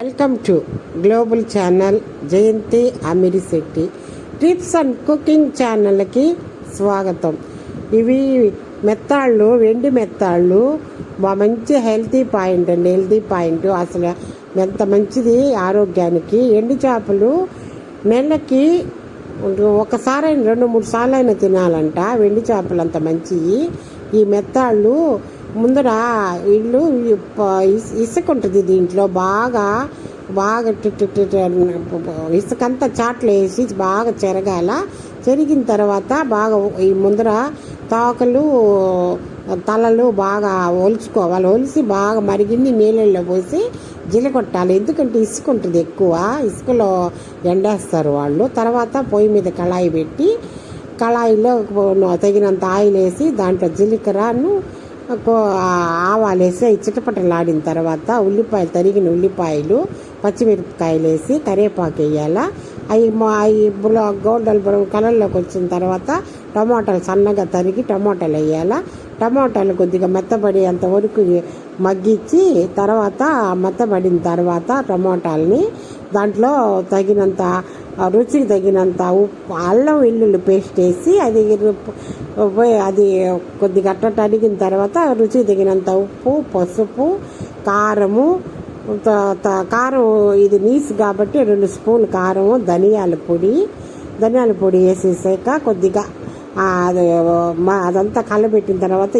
Welcome to global channel Jayanthi Amirishetti tips and cooking ఛానల్కి స్వాగతం. ఇవి మెత్తాళ్ళు వెండి మెత్తాళ్ళు. మా మంచి హెల్తీ పాయింట్ అండి హెల్తీ పాయింట్. అసలు ఎంత మంచిది ఆరోగ్యానికి. ఎండు చేపలు నెలకి ఒకసారైనా రెండు మూడు సార్లు అయినా తినాలంట. వెండి చేపలు అంత మంచివి ఈ మెత్తాళ్ళు ముందర ఇల్లు ఇసుక ఉంటుంది దీంట్లో బాగా బాగా టి- టి- ఇసుకంతా చాట్లు వేసి బాగా చెరగాల. చెరిగిన తర్వాత బాగా ఈ ముందర తోకలు తలలు బాగా ఒలుచుకోవాలి. ఒలిసి బాగా మరిగింది నీళ్ళల్లో పోసి జిలకొట్టాలి ఎందుకంటే ఇసుక ఉంటుంది ఎక్కువ. ఇసుకలో ఎండేస్తారు వాళ్ళు. తర్వాత పొయ్యి మీద కళాయి పెట్టి కళాయిలో తగినంత ఆయిల్ వేసి దాంట్లో జీలకర్రను ఆవాలు వేసి అవి చిటపటలాడిన తర్వాత ఉల్లిపాయలు తరిగిన ఉల్లిపాయలు పచ్చిమిరపకాయలు వేసి కరివేపాకు వేయాలా. అవి అవి బుల గోల్డల్ బ్రౌన్ కలర్లోకి వచ్చిన తర్వాత టమాటాలు సన్నగా తరిగి టమాటాలు వేయాలా. టమాటాలు కొద్దిగా మెత్తబడేంత వరకు మగ్గించి తర్వాత మెత్తబడిన తర్వాత టమాటాలని దాంట్లో తగినంత రుచికి తగినంత ఉప్పు అల్లం వెల్లుల్లి పేస్ట్ వేసి అది అది కొద్దిగా అట్టట్టు అడిగిన తర్వాత రుచికి తగినంత ఉప్పు పసుపు కారము త- త- కారం ఇది నీసు కాబట్టి రెండు స్పూన్లు కారము ధనియాల పొడి ధనియాల పొడి వేసేసాక కొద్దిగా అది మా అదంతా కలబెట్టిన తర్వాత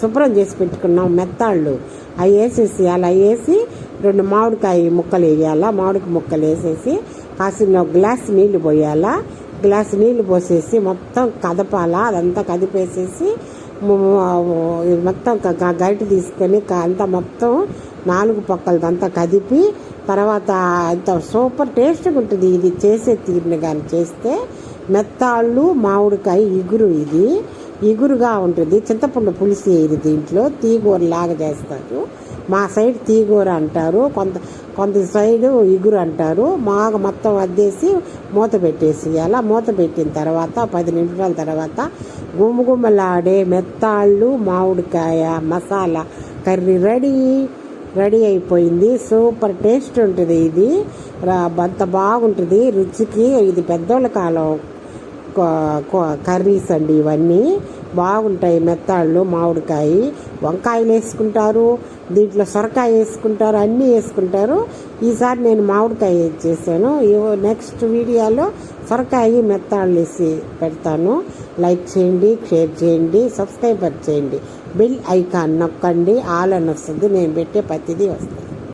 శుభ్రం చేసి పెట్టుకున్నాం మెత్తాళ్ళు. అవి వేసేసి అలా వేసి రెండు మామిడికాయ ముక్కలు వేయాలా మామిడికి ముక్కలు వేసేసి కాసిన గ్లాస్ నీళ్ళు పోయాలా గ్లాస్ నీళ్ళు పోసేసి మొత్తం కదపాలా అదంతా కదిపేసేసి మొత్తం గరిట గరిటె తీసుకొని అంతా మొత్తం నాలుగు పక్కలదంతా కదిపి తర్వాత అంత సూపర్ టేస్ట్గా ఉంటుంది. ఇది చేసే తీరుని కానీ చేస్తే మెత్తాళ్ళు మామిడికాయ ఇగురు ఇది. ఇగురుగా ఉంటుంది. చింతపండు పులిసి వేయరు దీంట్లో. తీగూర లాగా చేస్తారు. మా సైడ్ తీగూర అంటారు. కొంత కొంత సైడు ఇగురు అంటారు. మాకు మొత్తం అద్దేసి మూత పెట్టేసి అలా మూత పెట్టిన తర్వాత పది నిమిషాల తర్వాత గుమ్మగుమ్మలాడే మెత్తాళ్ళు మామిడికాయ మసాలా కర్రీ రెడీ. రెడీ అయిపోయింది. సూపర్ టేస్ట్ ఉంటుంది ఇది. అంత బాగుంటుంది. రుచికి ఇది పెద్దోళ్ళ కాలం. కర్రీస్ అండి ఇవన్నీ. బాగుంటాయి మెత్తాళ్ళు మామిడికాయ. వంకాయలు వేసుకుంటారు దీంట్లో సొరకాయ వేసుకుంటారు అన్నీ వేసుకుంటారు. ఈసారి నేను మామిడికాయ చేశాను. నెక్స్ట్ వీడియోలో సొరకాయ మెత్తాళ్ళు వేసి పెడతాను. లైక్ చేయండి షేర్ చేయండి సబ్స్క్రైబర్ చేయండి. బిల్ ఐకాన్ నొక్కండి ఆల్ అని వస్తుంది. నేను పెట్టే ప్రతిదీ వస్తుంది.